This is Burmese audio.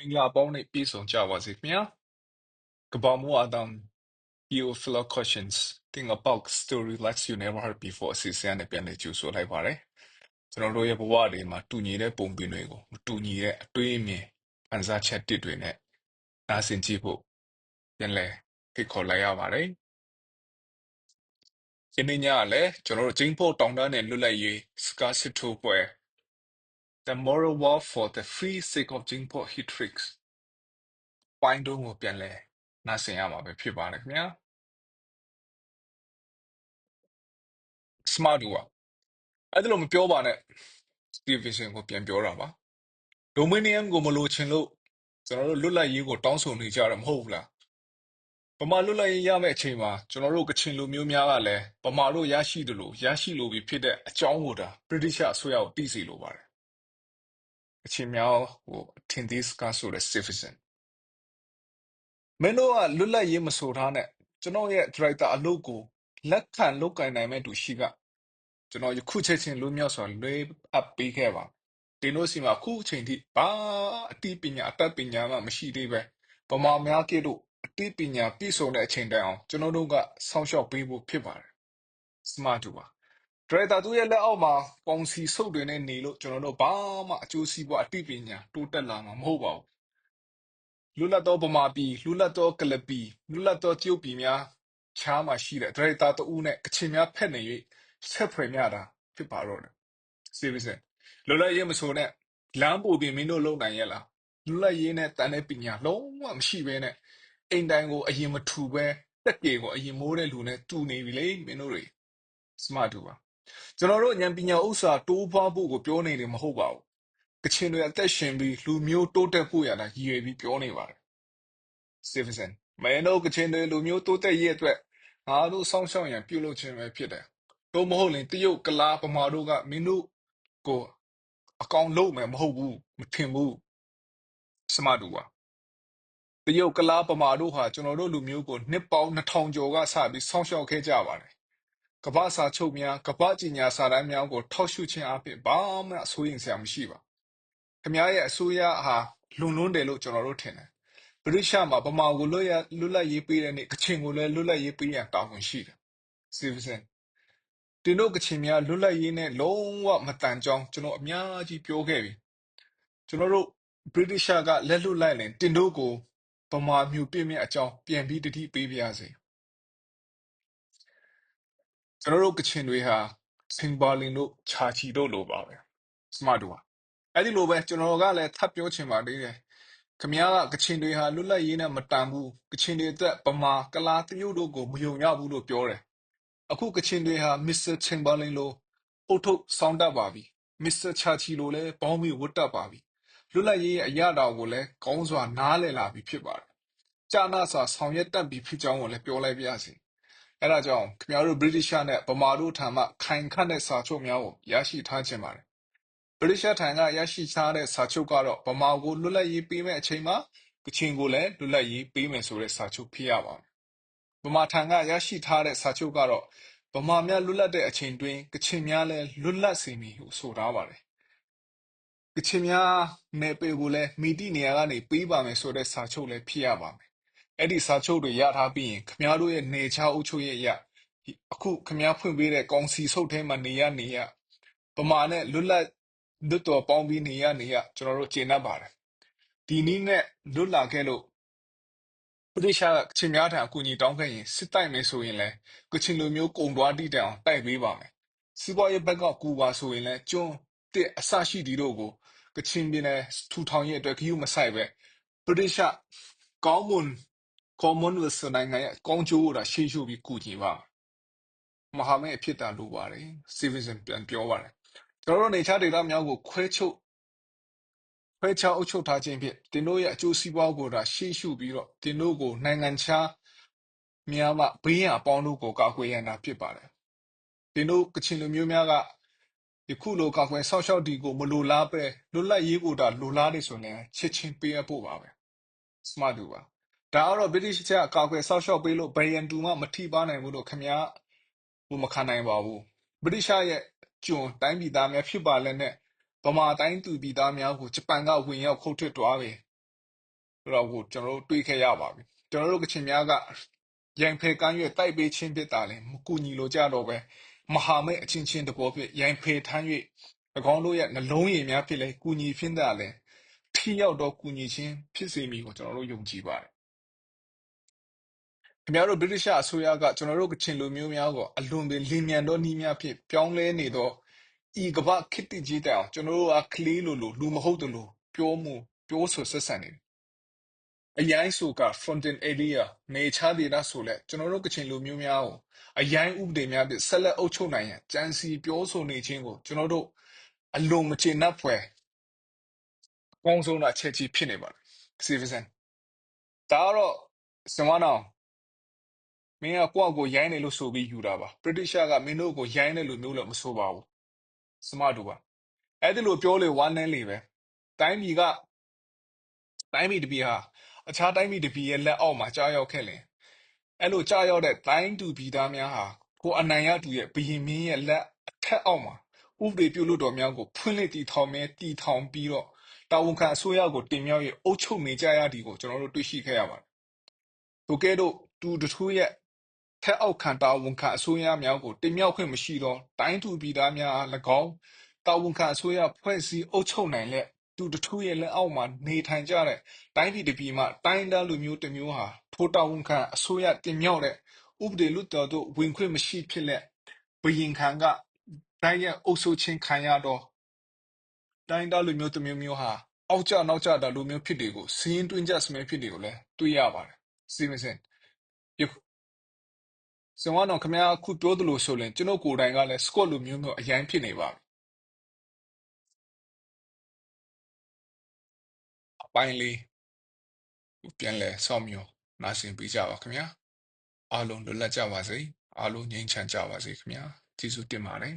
မင်္ဂလာပေါင်းနဲ့ပြည့်စုံကြပါစေခင်ဗျာကဘာမိုးအဒမ် Theophila questions think about story like you never heard before အစီအစဉ်နဲ့ပြန်လည်ကြိုဆိုလိုက်ပါတယ်ကျွန်တော်တို့ရဲ့ဘဝတွေမှာတူညီတဲ့ပုံပြင်တွေကိုမတူညီတဲ့အတွေးအမြင်ဖန်ဆာချက်တစ်တွေနဲ့နားဆင်ကြည့်ဖို့ပြန်လည်ဖိတ်ခေါ်လိုက်ရပါတယ်ဒီနေ့ညကလည်းကျွန်တော်တို့ဂျင်းဖို့တောင်းတနဲ့လွတ်လပ်ရေးစကားစစ်ထိုးပွဲ The moral war for the free sake of Jingpo Hitrix ပိုင်းတုံးကိုပြန်လည်နားဆင်ရမှာပဲဖြစ်ပါတယ်ခင်ဗျာ smart ကအဲ့ဒါလို့မပြောပါနဲ့ Stevenson ကိုပြန်ပြောတာပါ Dominion ကိုမလိုချင်လို့ကျွန်တော်တို့လွတ်လပ်ရေးကိုတောင်းဆိုနေကြတာမဟုတ်ဘူးလားပမာလွတ်လပ်ရေးရမယ့်အချိန်မှာကျွန်တော်တို့ကချင်လူမျိုးများကလည်းပမာတို့ရရှိတယ်လို့ရရှိလို့ပြီးဖြစ်တဲ့အကြောင်းကိုဒါ British အစိုးရကိုသိစေလိုပါတယ် အချင်းများဟိုထင်သေးစကားဆိုတဲ့ Stevenson မင်းတို့ကလွတ်လပ်ရေးမဆိုထားနဲ့ကျွန်တော်ရဲ့ director အလုပ်ကိုလက်ခံလုပ်ကင်နိုင်မဲ့သူရှိကကျွန်တော်ယခုချက်ချင်းလွတ်မြောက်စွာလွှဲအပ်ပေးခဲ့ပါတင်းတို့စီမှာအခုအချိန်ထိဘာအတိပညာအတတ်ပညာမှမရှိသေးပဲဗမာများကတို့အတိပညာပြည့်စုံတဲ့အချိန်တိုင်အောင်ကျွန်တော်တို့ကစောင့်ရှောက်ပေးဖို့ဖြစ်ပါတယ် smart တူပါ ဒရိုက်တာသူရဲ့လက်အောက်မှာပေါင်စီဆုပ်တွေနဲ့နေလို့ကျွန်တော်တို့ဘာမှအကျိုးစီးပွားအတိပညာတိုးတက်လာမှာမဟုတ်ပါဘူးလူလက်တော့ဗမာပြည်လူလက်တော့ကလပီလူလက်တော့ကျုပ်ပြည်များချားမှာရှိတဲ့ဒရိုက်တာတူနဲ့ကချင်များဖက်နေ၍ဆက်ဖွယ်မြတာဖြစ်ပါတော့တယ် Stevenson လွတ်လပ်ရေးမဆိုနဲ့လမ်းပိုပြီးမင်းတို့လုံနိုင်ရဲ့လားလွတ်လပ်ရေးနဲ့တန်တဲ့ပညာလုံးဝမရှိဘဲနဲ့အိမ်တိုင်းကိုအရင်မထူပဲတက်ကေကိုအရင်မိုးတဲ့လူနဲ့တူနေပြီလေမင်းတို့တွေ smart တူပါ ကျွန်တော်တို့ဉာဏ်ပညာဥစ္စာတိုးပွားဖို့ကိုပြောနေတယ်မဟုတ်ပါဘူးကချင်တွေအသက်ရှင်ပြီးလူမျိုးတိုးတက်ဖို့ရတာရည်ရွယ်ပြီးပြောနေပါတယ် Stevenson မင်းတို့ကချင်တွေလူမျိုးတိုးတက်ရေးအတွက်ငါတို့စောင့်ရှောက်ရန်ပြုလုပ်ခြင်းပဲဖြစ်တယ်တော့မဟုတ်ရင်တရုတ်ကလားပမာတို့ကမင်းတို့ကိုအကောင်လုံးမယ်မဟုတ်ဘူးမထင်ဘူးစမတူပါတရုတ်ကလားပမာတို့ဟာကျွန်တော်တို့လူမျိုးကိုနှစ်ပေါင်း2000ကျော်ကစပြီးဆောင်းလျှောက်ခဲ့ကြပါတယ် ကမ္ဘာစာချုပ်များကမ္ဘာကြီးညာစာတမ်းများကိုထောက်ရှုခြင်းအပြင်ဘာမှအဆိုးရင်စရာမရှိပါခင်ဗျားရဲ့အစိုးရဟာလွန်လွန်းတယ်လို့ကျွန်တော်တို့ထင်တယ်ဗြိတိရှမှာဗမာကိုလွတ်ရလွတ်လပ်ရေးပေးတဲ့နေ့ကချင်ကိုလည်းလွတ်လပ်ရေးပေးရန်တာဝန်ရှိတယ်စီဗစင်တင်တို့ကချင်များလွတ်လပ်ရေးနဲ့လုံးဝမတန်ကြောင်းကျွန်တော်အများကြီးပြောခဲ့ပြီကျွန်တော်တို့ဗြိတိရှကလက်လွတ်လိုက်ရင်တင်တို့ကိုဗမာမျိုးပြည့်မြတ်အကြောင်းပြန်ပြီးတတိပေးပါရစေ ကျွန်တော်တို့ကချင်တွေဟာစင်ဘာလင်တို့ခြာချီတို့လိုပါပဲစမတူပါအဲ့ဒီလိုပဲကျွန်တော်ကလည်းထပ်ပြောချင်ပါသေးတယ်ခမ ्या ကကချင်တွေဟာလွတ်လပ်ရေးနဲ့မတန်ဘူးကချင်တွေအတွက်ဗမာကလားတရုတ်တို့ကိုမယုံရဘူးလို့ပြောတယ်အခုကချင်တွေဟာမစ္စတာချင်ဘာလင်လိုအုတ်ထုတ်ဆောင်းတတ်ပါပြီမစ္စတာချာချီလိုလည်းဘောင်းမီဝတ်တတ်ပါပြီလွတ်လပ်ရေးရဲ့အရာတော်ကိုလည်းကောင်းစွာနားလည်လာပြီဖြစ်ပါတယ်ကြာနာစွာဆောင်ရွက်တတ်ပြီဖြစ်ကြောင်းကိုလည်းပြောလိုက်ပါရစေ အဲဒါကြောင့်ခင်ဗျားတို့ ဗြိတိရှနဲ့ဗမာတို့ထံမှခိုင်ခန့်တဲ့စာချုပ်များကိုရရှိထားခြင်းပါတယ်ဗြိတိရှထံကရရှိထားတဲ့စာချုပ်ကတော့ဗမာကိုလွတ်လပ်ရေးပေးမဲ့အချိန်မှာကချင်ကိုလည်းလွတ်လပ်ရေးပေးမယ်ဆိုတဲ့စာချုပ်ဖြစ်ရပါမယ်ဗမာထံကရရှိထားတဲ့စာချုပ်ကတော့ဗမာများလွတ်လပ်တဲ့အချိန်တွင်ကချင်များလည်းလွတ်လပ်စေမည်ဟုဆိုထားပါတယ်ကချင်များနယ်ပယ်ကိုလည်းမိတိနေရာကနေပေးပါမယ်ဆိုတဲ့စာချုပ်လည်းဖြစ်ရပါမယ် အဲ့ဒီစာချုပ်တွေရထားပြီးရင်ခမားတို့ရဲ့နေချအုပ်ချုပ်ရေးအရအခုခမားဖွင့်ပေးတဲ့ကောင်စီဆုတ်ထဲမှာနေရနေရပမာနဲ့လွတ်လပ်လွတ်တော်ပေါင်းပြီးနေရနေရကျွန်တော်တို့ကျေနပ်ပါတယ်ဒီနည်းနဲ့လွတ်လာခဲ့လို့ပရိရှာကချင်းများထံအကူအညီတောင်းခဲ့ရင်စစ်တိုက်မယ်ဆိုရင်လည်းကချင်လူမျိုးကုံသွားတိတောင်တိုက်ပေးပါမယ်စီးပွားရေးဘက်ကကူပါဆိုရင်လည်းကျွန်းတစ်အဆရှိဒီတို့ကိုကချင်ပြည်နယ်ထူထောင်ရေးအတွက်ခရုမဆိုင်ပဲပရိရှာကောင်းမွန် Commonwealth နိုင်ငံရဲ့ကောင်းကျိုးကိုဒါရှေ့ရှုပြီးကူညီပါ မဟာမိတ်အဖြစ်တာလိုပါတယ် Stevenson ပြန်ပြောပါတယ် ကျွန်တော်တို့နေခြားဒေသများကိုခွဲချုပ်ခွဲခြားအုပ်ချုပ်ထားခြင်းဖြင့်တင်တို့ရဲ့အကျိုးစီးပွားကိုဒါရှေ့ရှုပြီးတော့တင်တို့ကို နိုင်ငံခြားများမှ ဘေးရန်အပေါင်းတို့ကို ကာကွယ်ရန်တာဖြစ်ပါတယ်တင်တို့ ကချင်လူမျိုးများက ယခုလို ကာကွယ်ဆောက်ရှောက်တီကို မလိုလားပဲလွတ်လပ်ရေးကိုဒါလိုလားနေဆိုရင်ချစ်ချင်းပေးအပ်ဖို့ပါပဲ smart တူပါ ဒါကတော့ British ချကာကွယ်ဆောက်ရှောက်ပေးလို့ ဘယ်ရန်တူမှ မထိပါနိုင်ဘူးလို့ ခင်ဗျားဟိုမခံနိုင်ပါဘူး British ရဲ့ကျွန် တိုင်းပြည်သားများ ဖြစ်ပါလဲနဲ့ ဗမာတိုင်းသူပြည်သားများကို ဂျပန်က ဝင်ရောက် ခုတ်ထွတ်သွားပြီတော့ကို ကျွန်တော်တို့ တွေးခဲ့ရပါပြီ ကျွန်တော်တို့ ကချင်များက ရန်ဖယ်ကမ်းရွက် တိုက်ပေးခြင်းဖြစ်တာလဲမကူညီလို့ကြတော့ပဲမဟာမိတ်အချင်းချင်းတဘောဖြစ်ရန်ဖယ်ထမ်း၍၎င်းတို့ရဲ့ နှလုံးရည်များဖြစ်လဲကူညီဖြစ်တာလဲထိရောက်တော့ကူညီခြင်း ဖြစ်စေမည်ကို ကျွန်တော်တို့ ယုံကြည်ပါတယ် ခင်ဗျားတို့ဗြိတိရှအစိုးရကကျွန်တော်တို့ကချင်လူမျိုးများကိုအလွန်ပင်လင်းမြန်သောနှီးများဖြင့်ပြောင်းလဲနေသောဤကမ္ဘာခေတ်တည်ကြီးတောင်ကျွန်တော်တို့ကကလေးလိုလိုလူမဟုတ်တယ်လို့ပြောမှုပြောဆိုဆက်ဆံနေတယ်အရိုင်းဆိုက frontier area နေချားဒေတာဆိုလဲကျွန်တော်တို့ကချင်လူမျိုးများကိုအရိုင်းဥပဒေများဖြင့်ဆက်လက်အုပ်ချုပ်နိုင်ရန်ကြံစီပြောဆိုနေခြင်းကိုကျွန်တော်တို့အလွန်မကျေနပ်ဖွယ်အကောင်းဆုံးအချက်ကြီးဖြစ်နေပါတယ်စီဗီစန်ဒါကတော့စင်ဝါနောင် မင်းကကိုယ့်အကိုရိုင်းတယ်လို့ဆိုပြီးယူတာပါဗြိတိရှကမင်းတို့ကိုရိုင်းတယ်လို့မျိုးလည်းမဆိုပါဘူးစမတူပါအဲ့ဒီလိုပြောလေဝမ်းနှဲလေပဲတိုင်းပြည်ကတိုင်းပြည်တစ်ပြည်ဟာအခြားတိုင်းပြည်တစ်ပြည်ရဲ့လက်အောက်မှာကြားရောက်ခဲ့လင်အဲ့လိုကြားရောက်တဲ့တိုင်းသူပြည်သားများဟာကိုအနိုင်ရသူရဲ့ဘရင်မင်းရဲ့လက်အထက်အောက်မှာဥပဒေပြုလို့တော်များကိုဖွင့်လှစ်တည်ထောင်မဲတည်ထောင်ပြီးတော့တာဝန်ခံအစိုးရကိုတင်မြှောက်၍အုပ်ချုပ်နေကြရသည်ကိုကျွန်တော်တို့တွေ့ရှိခဲ့ရပါတယ်။သူကဲ့သို့တူတထူးရဲ့ ထက်အောက်ခံ တာဝန်ခံအစိုးရများကို တင်မြှောက်ခွင့်မရှိသော တိုင်းသူပြည်သားများအား၎င်း တာဝန်ခံအစိုးရ ဖွဲ့စည်းအုပ်ချုပ်နိုင်လက်တူတထူးရဲ့ လက်အောက်မှာ နေထိုင်ကြတဲ့ တိုင်းပြည်တစ်ပြည်မှာတိုင်းဒေသလူမျိုးတစ်မျိုးဟာ ထိုတာဝန်ခံအစိုးရတင်မြှောက်တဲ့ ဥပဒေလွတ်တော်သို့ ဝင်ခွင့်မရှိဖြစ်လက်ဘယင်ခံက တိုင်းရဲ့အုပ်ချုပ်ခြင်းခံရတော့တိုင်းဒေသလူမျိုးတစ်မျိုးမျိုးဟာ အောက်ကျ နောက်ကျတာလူမျိုးဖြစ်တွေကိုစီးရင်တွင်းကြစမဲဖြစ်တွေကိုလည်း တွေ့ရပါတယ်စီမစင်ယခု စင်ဝါတော့ခမရခုပြောသလိုဆိုရင် ကျွန်တော်ကိုယ်တိုင်ကလည်းစကော့လူမျိုးမျိုး အရင်ဖြစ်နေပါပြီ အပိုင်းလေးပြန်လဲဆောင်းမျိုးနားဆင်ပေးကြပါခင်ဗျာ အားလုံး လွတ်လပ်ကြပါစေ အားလုံး ငြိမ်းချမ်းကြပါစေခင်ဗျာ ကျေးဇူးတင်ပါတယ်